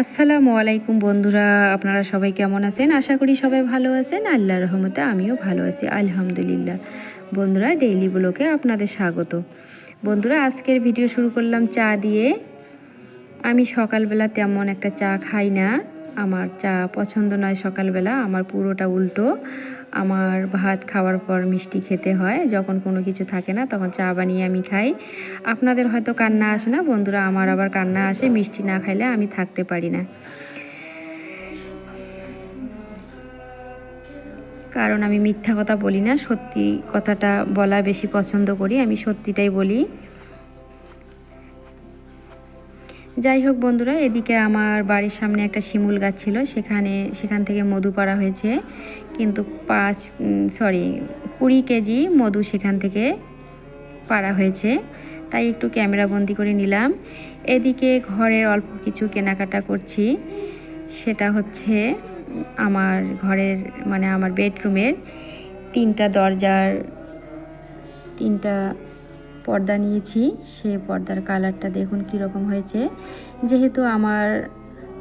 আসসালামু আলাইকুম বন্ধুরা, আপনারা সবাই কেমন আছেন? আশা করি সবাই ভালো আছেন। আল্লাহ রহমতে আমিও ভালো আছি, আলহামদুলিল্লাহ। বন্ধুরা ডেইলি ব্লকে আপনাদের স্বাগত। বন্ধুরা, আজকের ভিডিও শুরু করলাম চা দিয়ে। আমি সকালবেলা তেমন একটা চা খাই না। আমার চা পছন্দ নয় সকালবেলা, আমার পুরোটা উল্টো। আমার ভাত খাওয়ার পর মিষ্টি খেতে হয়, যখন কোনো কিছু থাকে না তখন চা বানিয়ে আমি খাই। আপনাদের হয়তো কান্না আসে না, বন্ধুরা আমার আবার কান্না আসে, মিষ্টি না খাইলে আমি থাকতে পারি না। কারণ আমি মিথ্যা কথা বলি না, সত্যি কথাটা বলা বেশি পছন্দ করি, আমি সত্যিটাই বলি। যাই হোক বন্ধুরা, এদিকে আমার বাড়ির সামনে একটা শিমুল গাছ ছিল, সেখানে, সেখান থেকে মধু পাড়া হয়েছে। কিন্তু পাঁচ সরি কুড়ি কেজি মধু সেখান থেকে পাড়া হয়েছে। তাই একটু ক্যামেরা বন্দি করে নিলাম। এদিকে ঘরের অল্প কিছু কেনাকাটা করছি। সেটা হচ্ছে আমার ঘরের মানে আমার বেডরুমের তিনটা দরজার, তিনটা পর্দা নিয়েছি সে পর্দার কালারটা দেখুন কীরকম হয়েছে। যেহেতু আমার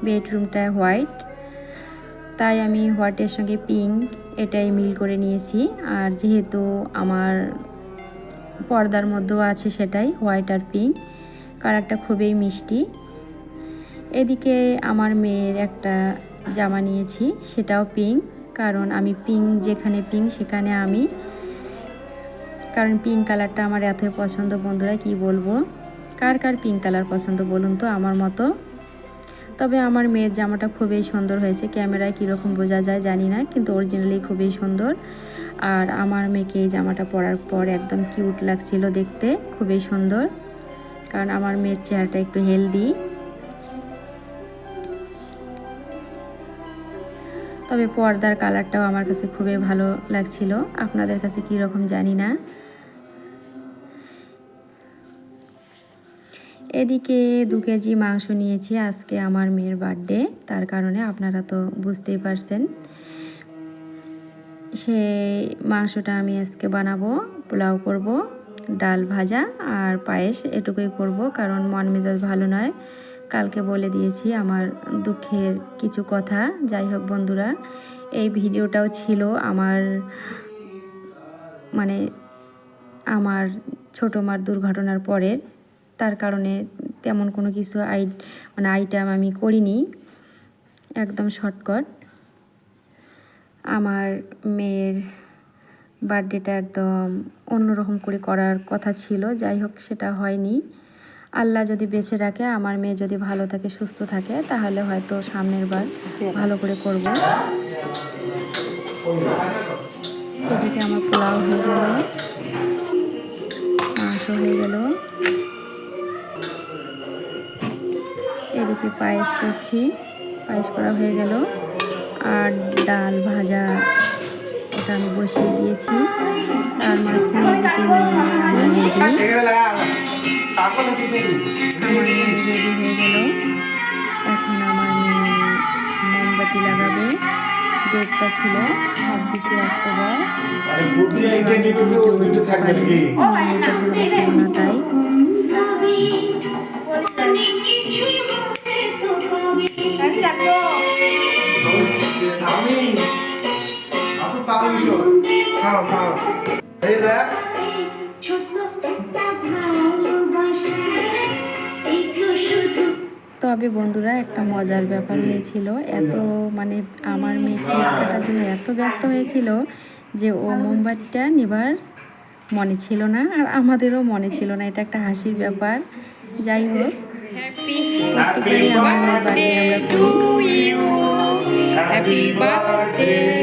বেডরুমটা হোয়াইট, তাই আমি হোয়াইটের সঙ্গে পিঙ্ক এটাই মিল করে নিয়েছি। আর যেহেতু আমার পর্দার মধ্যেও আছে সেটাই, হোয়াইট আর পিঙ্ক, কালারটা খুবই মিষ্টি। এদিকে আমার মেয়ের একটা জামা নিয়েছি, সেটাও পিঙ্ক, কারণ আমি পিঙ্ক যেখানে পিঙ্ক সেখানে আমি। কারণ পিঙ্ক কালারটা আমার এতই পছন্দ বন্ধুরা, কি বলব? কার কার পিঙ্ক কালার পছন্দ বলুন তো আমার মতো? তবে আমার মেয়ের জামাটা খুবই সুন্দর হয়েছে, ক্যামেরায় কীরকম বোঝা যায় জানি না, কিন্তু অরিজিনালি খুবই সুন্দর। আর আমার মেয়েকে এই জামাটা পরার পর একদম কিউট লাগছিল দেখতে, খুবই সুন্দর। কারণ আমার মেয়ের চেহারাটা একটু হেলদি তবে পর্দার কালারটাও আমার কাছে খুবই ভালো লাগছিল, আপনাদের কাছে কীরকম জানি না। এদিকে দু কেজি মাংস নিয়েছি আজকে আমার মেয়ের বার্থডে, তার কারণে আপনারা তো বুঝতেই পারছেন। সে মাংসটা আমি আজকে বানাবো, পোলাও করব, ডাল ভাজা আর পায়েস এটুকুই করব, কারণ মন মেজাজ ভালো নয়। কালকে বলে দিয়েছি আমার দুঃখের কিছু কথা। যাই হোক বন্ধুরা, এই ভিডিওটাও ছিল আমার মানে আমার ছোটো মার দুর্ঘটনার পরের। তার কারণে তেমন কোনো কিছু আই মানে আইটেম আমি করিনি। একদম শর্টকট আমার মেয়ের বার্থডেটা একদম অন্যরকম করে করার কথা ছিল, যাই হোক সেটা হয়নি। আল্লাহ যদি বেঁচে রাখে, আমার মেয়ে যদি ভালো থাকে, সুস্থ থাকে, তাহলে হয়তো সামনের বার ভালো করে করব। এদিকে আমার পোলাও হয়ে গেল। এদিকে পায়েস করছি। পায়েস করা হয়ে গেল। আর ডাল ভাজা ওটা আমি বসিয়ে দিয়েছি। তার মাঝখানে এদিকে মেয়ে আমার রেডি আমার মেয়ে রেডি হয়ে গেল। এখন আমার মেয়ে মোমবাতি লাগাবে ডেটটা ছিল ছাব্বিশে অক্টোবর না। তাই। খাও খাও এই দেখ তবে বন্ধুরা একটা মজার ব্যাপার হয়েছিল। এত মানে আমার মেয়ে কেক কাটার জন্য এত ব্যস্ত হয়েছিল যে ও মোমবাতিটা নেবার মনে ছিল না আর আমাদেরও মনে ছিল না। এটা একটা হাসির ব্যাপার। যাই হোক প্রত্যেকেরই আমার বাড়ি আমরা করি।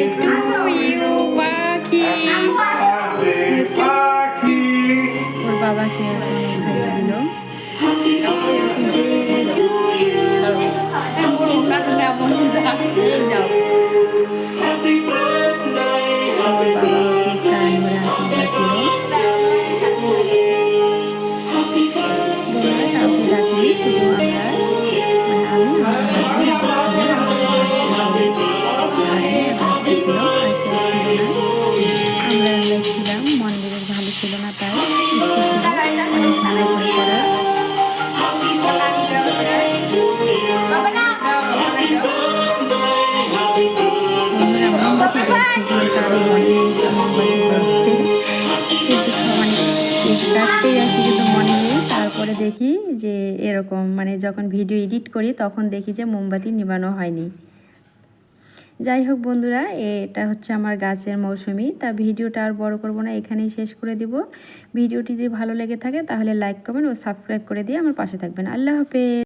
তারপরে দেখি যে এরকম মানে যখন ভিডিও এডিট করি, তখন দেখি যে মোমবাতি নিবানো হয়নি। যাই হোক বন্ধুরা, এটা হচ্ছে আমার গাছের মৌসুমি। তা ভিডিওটা আর বড় করব না, এখানেই শেষ করে দিব। ভিডিওটি যদি ভালো লেগে থাকে, তাহলে লাইক কমেন্ট ও সাবস্ক্রাইব করে দিয়ে আমার পাশে থাকবেন। আল্লাহ হাফেজ!